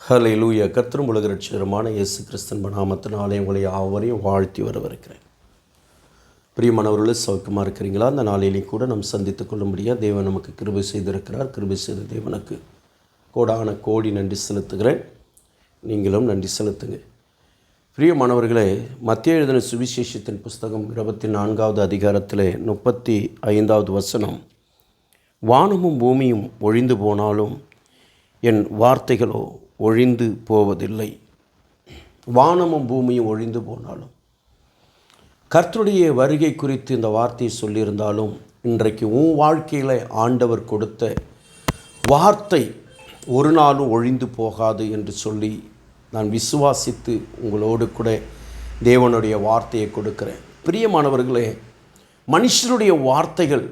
ஹலை லூயா கத்திரும் உலக ரட்சகரமான இயேசு கிறிஸ்தன் நாமத்தினாலே உங்களை யாவரையும் வாழ்த்தி வரவிருக்கிறேன் பிரியமானவர்களே சவுக்கமாக இருக்கிறீங்களா? அந்த நாளிலையும் கூட நாம் சந்தித்துக் கொள்ளும்படியாக தேவன் நமக்கு கிருபை செய்திருக்கிறார். கிருபை செய்த தேவனுக்கு கோடான கோடி நன்றி செலுத்துகிறேன். நீங்களும் நன்றி செலுத்துங்க. பிரியமானவர்களே மத்திய எழுதின சுவிசேஷத்தின் புஸ்தகம் இருபத்தி நான்காவது அதிகாரத்தில் முப்பத்தி ஐந்தாவது வசனம் வானமும் பூமியும் ஒழிந்து போனாலும் என் வார்த்தைகளோ ஒழிந்து போவதில்லை. வானமும் பூமியும் ஒழிந்து போனாலும் கர்த்தருடைய வருகை குறித்து இந்த வார்த்தையை சொல்லியிருந்தாலும் இன்றைக்கு உன் வாழ்க்கையில் ஆண்டவர் கொடுத்த வார்த்தை ஒரு நாளும் ஒழிந்து போகாது என்று சொல்லி நான் விசுவாசித்து உங்களோடு கூட தேவனுடைய வார்த்தையை கொடுக்கிறேன். பிரியமானவர்களே மனுஷருடைய வார்த்தைகள்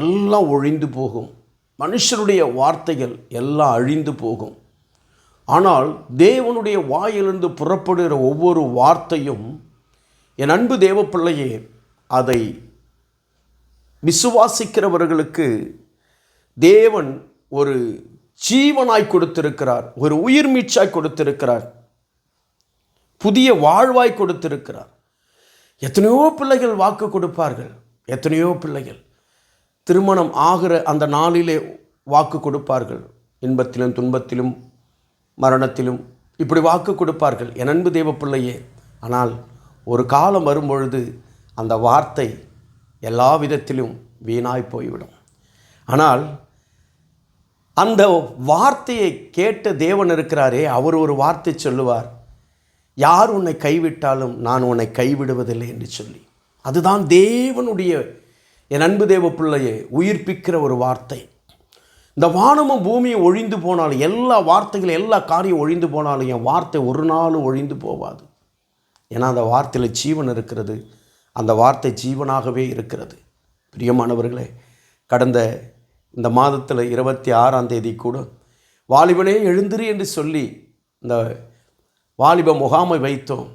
எல்லாம் ஒழிந்து போகும். மனுஷருடைய வார்த்தைகள் எல்லாம் அழிந்து போகும். ஆனால் தேவனுடைய வாயிலிருந்து புறப்படுகிற ஒவ்வொரு வார்த்தையும் என் அன்பு தேவ பிள்ளையே அதை விசுவாசிக்கிறவர்களுக்கு தேவன் ஒரு ஜீவனாய் கொடுத்திருக்கிறார் ஒரு உயிர் மீச்சாய் கொடுத்திருக்கிறார் புதிய வாழ்வாய் கொடுத்திருக்கிறார். எத்தனையோ பிள்ளைகள் வாக்கு கொடுப்பார்கள் எத்தனையோ பிள்ளைகள் திருமணம் ஆகிற அந்த நாளிலே வாக்கு கொடுப்பார்கள். இன்பத்திலும் துன்பத்திலும் மரணத்திலும் இப்படி வாக்கு கொடுப்பார்கள் என் அன்பு தேவ பிள்ளையே ஆனால் ஒரு காலம் வரும்பொழுது அந்த வார்த்தை எல்லா விதத்திலும் வீணாய் போய்விடும். ஆனால் அந்த வார்த்தையை கேட்ட தேவன் இருக்கிறாரே அவர் ஒரு வார்த்தை சொல்லுவார். யார் உன்னை கைவிட்டாலும் நான் உன்னை கைவிடுவதில்லை என்று சொல்லி. அதுதான் தேவனுடைய என் அன்பு தேவ பிள்ளையை உயிர்ப்பிக்கிற ஒரு வார்த்தை. இந்த வானமும் பூமியும் ஒழிந்து போனாலும் எல்லா வார்த்தைகளும் எல்லா காரியம் ஒழிந்து போனாலும் என் வார்த்தை ஒரு நாளும் ஒழிந்து போவாது. ஏன்னா அந்த வார்த்தையில் ஜீவன் இருக்கிறது. அந்த வார்த்தை ஜீவனாகவே இருக்கிறது. பிரியமானவர்களே கடந்த இந்த மாதத்தில் இருபத்தி ஆறாம் தேதி கூட வாலிபனே எழுந்திரு என்று சொல்லி இந்த வாலிப முகாமை வைத்தோம்.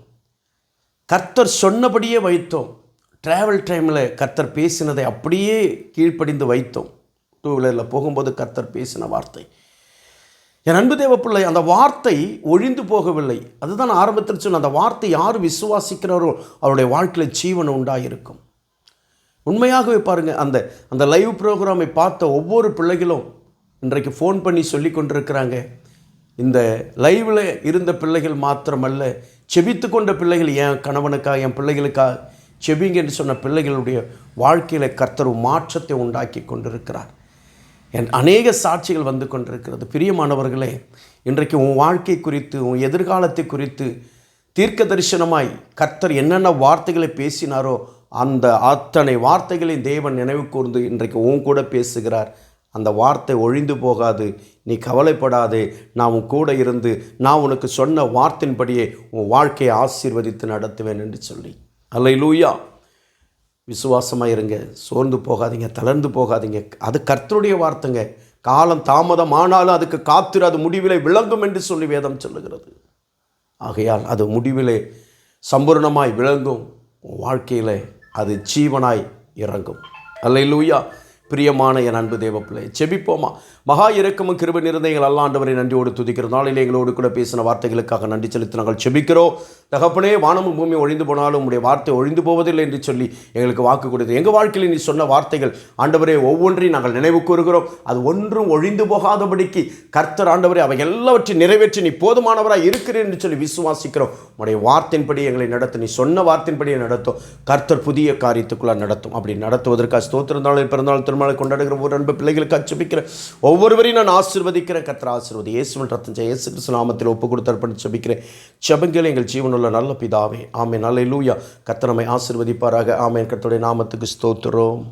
கர்த்தர் சொன்னபடியே வைத்தோம். ட்ராவல் டைமில் கர்த்தர் பேசினதை அப்படியே கீழ்ப்படிந்து வைத்தோம். டூ வீலரில் போகும்போது கர்த்தர் பேசின வார்த்தை. என் அன்பு தேவ பிள்ளை அந்த வார்த்தை ஒழிந்து போகவில்லை. அதுதான் ஆரம்பத்தில் சொன்ன அந்த வார்த்தை யார் விசுவாசிக்கிறாரோ அவருடைய வாழ்க்கையில் ஜீவன் உண்டாயிருக்கும். உண்மையாகவே பாருங்கள் அந்த அந்த லைவ் ப்ரோக்ராமை பார்த்த ஒவ்வொரு பிள்ளைகளும் இன்றைக்கு ஃபோன் பண்ணி சொல்லி கொண்டிருக்கிறாங்க. இந்த லைவில் இருந்த பிள்ளைகள் மாத்திரமல்ல செபித்து கொண்ட பிள்ளைகள் என் கணவனுக்காக என் பிள்ளைகளுக்கா செபிங்கன்னு சொன்ன பிள்ளைகளுடைய வாழ்க்கையில் கர்த்தர் மாற்றத்தை உண்டாக்கி கொண்டிருக்கிறார். என் அநேக சாட்சிகள் வந்து கொண்டிருக்கிறது. பிரியமானவர்களே இன்றைக்கு உன் வாழ்க்கை குறித்து உன் எதிர்காலத்தை குறித்து தீர்க்க தரிசனமாய் கர்த்தர் என்னென்ன வார்த்தைகளை பேசினாரோ அந்த அத்தனை வார்த்தைகளையும் தேவன் நினைவு கூர்ந்து இன்றைக்கு உன் கூட பேசுகிறார். அந்த வார்த்தை ஒழிந்து போகாது நீ கவலைப்படாதே நான் உன் கூட இருந்து நான் உனக்கு சொன்ன வார்த்தையின்படியே உன் வாழ்க்கையை ஆசீர்வதித்து நடத்துவேன் என்று சொல்லி. அல்லை லூயா விசுவாசமாக இருங்க சோர்ந்து போகாதீங்க தளர்ந்து போகாதீங்க. அது கர்த்தருடைய வார்த்தைங்க. காலம் தாமதம் ஆனாலும் அதுக்கு காத்திரு அது முடிவிலே விளங்கும் என்று சொல்லி வேதம் சொல்லுகிறது. ஆகையால் அது முடிவிலே சம்பூர்ணமாய் விளங்கும். வாழ்க்கையில் அது ஜீவனாய் இறங்கும். அல்ல லூயா பிரியமான என் அன்பு தேவப்பிள்ளை செபிப்போமா? மகா இறக்கமும் கிருப எங்கள் அல்லாண்டவரை நன்றியோடு துதிக்கிற நாளில் எங்களோடு கூட பேசின வார்த்தைகளுக்காக நன்றி செலுத்தி நாங்கள் செபிக்கிறோம். தகப்பனே வானமும் பூமி ஒழிந்து போனாலும் உடைய வார்த்தை ஒழிந்து போவதில்லை என்று சொல்லி எங்களுக்கு வாக்கு கொடுத்து எங்கள் வாழ்க்கையில் நீ சொன்ன வார்த்தைகள் ஆண்டவரே ஒவ்வொன்றையும் நாங்கள் நினைவு கூறுகிறோம். அது ஒன்றும் ஒழிந்து போகாதபடிக்கு கர்த்தர் ஆண்டவரே அவை எல்லாவற்றையும் நிறைவேற்றி நீ போதுமானவராக இருக்கிறேன் என்று சொல்லி விசுவாசிக்கிறோம். உடைய வார்த்தையின்படி எங்களை நடத்த நீ சொன்ன வார்த்தையின்படியே நடத்தும் கர்த்தர் புதிய காரியத்துக்குள்ளாக நடத்தும். அப்படி நடத்துவதற்காக ஸ்தோத்திருந்தாலும் பிறந்தாலும் திருமணம் கொண்டாடுகிற ஒரு அன்பு பிள்ளைகளுக்கு அச்சபிக்கிறேன் ஒவ்வொருவரையும் நான் ஆசிர்வதிக்கிறேன். கர்த்தர் ஆசிர்வதி. இயேசுவன் ரத்தம் ஜெய இயேசு நாமத்தில் ஒப்பு கொடுத்து சபிக்கிறேன். ஜெபிக்கிறேன் எங்கள் எங்கள் ஜீவனுள்ள நல்ல பிதாவே. ஆமே நல்ல லூயா கத்தனமை ஆசிர்வதிப்பாராக. ஆமேன். கர்த்தருடைய நாமத்துக்கு ஸ்தோத்திரம்.